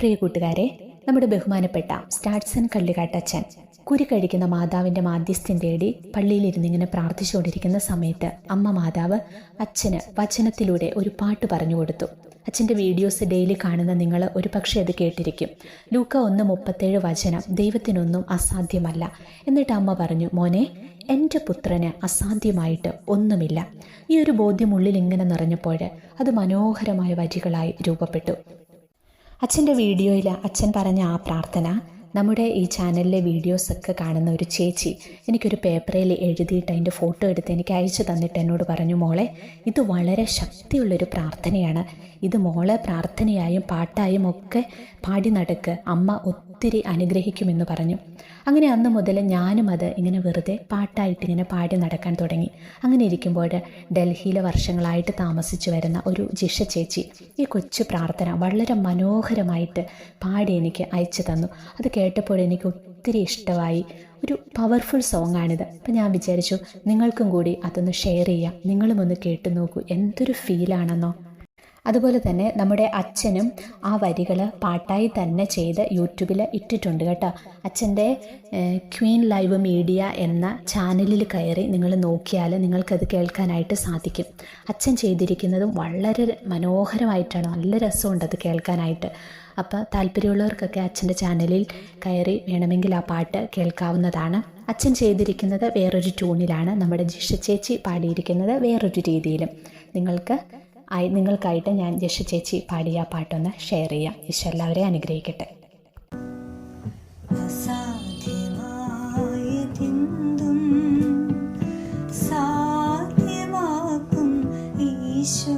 പ്രിയ കൂട്ടുകാരെ നമ്മുടെ ബഹുമാനപ്പെട്ട സ്റ്റാറ്റ്സൺ കള്ളിക്കാട്ടച്ചൻ കുരി കഴിക്കുന്ന മാതാവിന്റെ മാധ്യസ്ഥ്യം തേടി പള്ളിയിലിരുന്നിങ്ങനെ പ്രാർത്ഥിച്ചുകൊണ്ടിരിക്കുന്ന സമയത്ത് അമ്മ മാതാവ് അച്ഛന് വചനത്തിലൂടെ ഒരു പാട്ട് പറഞ്ഞു കൊടുത്തു. അച്ഛന്റെ വീഡിയോസ് ഡെയിലി കാണുന്ന നിങ്ങൾ ഒരു പക്ഷേ അത് കേട്ടിരിക്കും. ലൂക്ക ഒന്ന് മുപ്പത്തേഴ് വചനം ദൈവത്തിനൊന്നും അസാധ്യമല്ല. എന്നിട്ട് അമ്മ പറഞ്ഞു മോനെ എന്റെ പുത്രന് അസാധ്യമായിട്ട് ഒന്നുമില്ല. ഈ ഒരു ബോധ്യം ഉള്ളിൽ ഇങ്ങനെ നിറഞ്ഞപ്പോൾ അത് മനോഹരമായ വരികളായി രൂപപ്പെട്ടു. അച്ഛന്റെ വീഡിയോയിൽ അച്ഛൻ പറഞ്ഞ ആ പ്രാർത്ഥന നമ്മുടെ ഈ ചാനലിലെ വീഡിയോസൊക്കെ കാണുന്ന ഒരു ചേച്ചി എനിക്കൊരു പേപ്പറിൽ എഴുതിയിട്ട് അതിന്റെ ഫോട്ടോ എടുത്ത് എനിക്ക് അയച്ചു തന്നിട്ട് എന്നോട് പറഞ്ഞു മോളെ ഇത് വളരെ ശക്തിയുള്ളൊരു പ്രാർത്ഥനയാണ്. ഇത് മോളെ പ്രാർത്ഥനയായും പാട്ടായും ഒക്കെ പാടി നടക്ക്. അമ്മ ഒത്തിരി അനുഗ്രഹിക്കുമെന്ന് പറഞ്ഞു. അങ്ങനെ അന്ന് മുതൽ ഞാനും അത് ഇങ്ങനെ വെറുതെ പാട്ടായിട്ട് ഇങ്ങനെ പാടി നടക്കാൻ തുടങ്ങി. അങ്ങനെ ഇരിക്കുമ്പോൾ ഡൽഹിയിലെ വർഷങ്ങളായിട്ട് താമസിച്ചു വരുന്ന ഒരു ജിഷ ചേച്ചി ഈ കൊച്ചു പ്രാർത്ഥന വളരെ മനോഹരമായിട്ട് പാടി എനിക്ക് അയച്ചു തന്നു. അത് കേട്ടപ്പോൾ എനിക്ക് ഒത്തിരി ഇഷ്ടമായി. ഒരു പവർഫുൾ സോങ് ആണിത്. അപ്പം ഞാൻ വിചാരിച്ചു നിങ്ങൾക്കും കൂടി അതൊന്ന് ഷെയർ ചെയ്യാം. നിങ്ങളും ഒന്ന് കേട്ടു നോക്കൂ. എന്തൊരു ഫീലാണെന്നോ അതുപോലെ തന്നെ നമ്മുടെ അച്ഛനും ആ വരികൾ പാട്ടായി തന്നെ ചെയ്ത് യൂട്യൂബിൽ ഇട്ടിട്ടുണ്ട് കേട്ടോ. അച്ഛന്റെ ക്വീൻ ലൈവ് മീഡിയ എന്ന ചാനലിൽ കയറി നിങ്ങൾ നോക്കിയാൽ നിങ്ങൾക്കത് കേൾക്കാനായിട്ട് സാധിക്കും. അച്ഛൻ ചെയ്തിരിക്കുന്നതും വളരെ മനോഹരമായിട്ടാണ്. നല്ല രസമുണ്ട് അത് കേൾക്കാനായിട്ട്. അപ്പോൾ താല്പര്യമുള്ളവർക്കൊക്കെ അച്ഛന്റെ ചാനലിൽ കയറി വേണമെങ്കിൽ ആ പാട്ട് കേൾക്കാവുന്നതാണ്. അച്ഛൻ ചെയ്തിരിക്കുന്നത് വേറൊരു ട്യൂണിലാണ്. നമ്മുടെ ജിഷ ചേച്ചി പാടിയിരിക്കുന്നത് വേറൊരു രീതിയിലും. നിങ്ങൾക്ക് ആയി നിങ്ങൾക്കായിട്ട് ഞാൻ ജഷ ചേച്ചി പാടിയ പാട്ടൊന്ന് ഷെയർ ചെയ്യാം. ഈശോ എല്ലാവരെയും അനുഗ്രഹിക്കട്ടെ. സാധ്യമാക്കും ഈശോ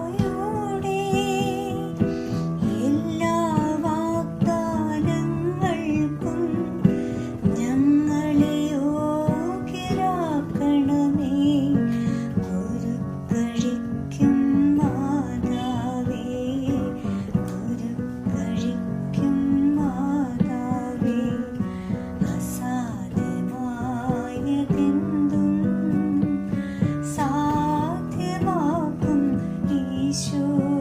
show.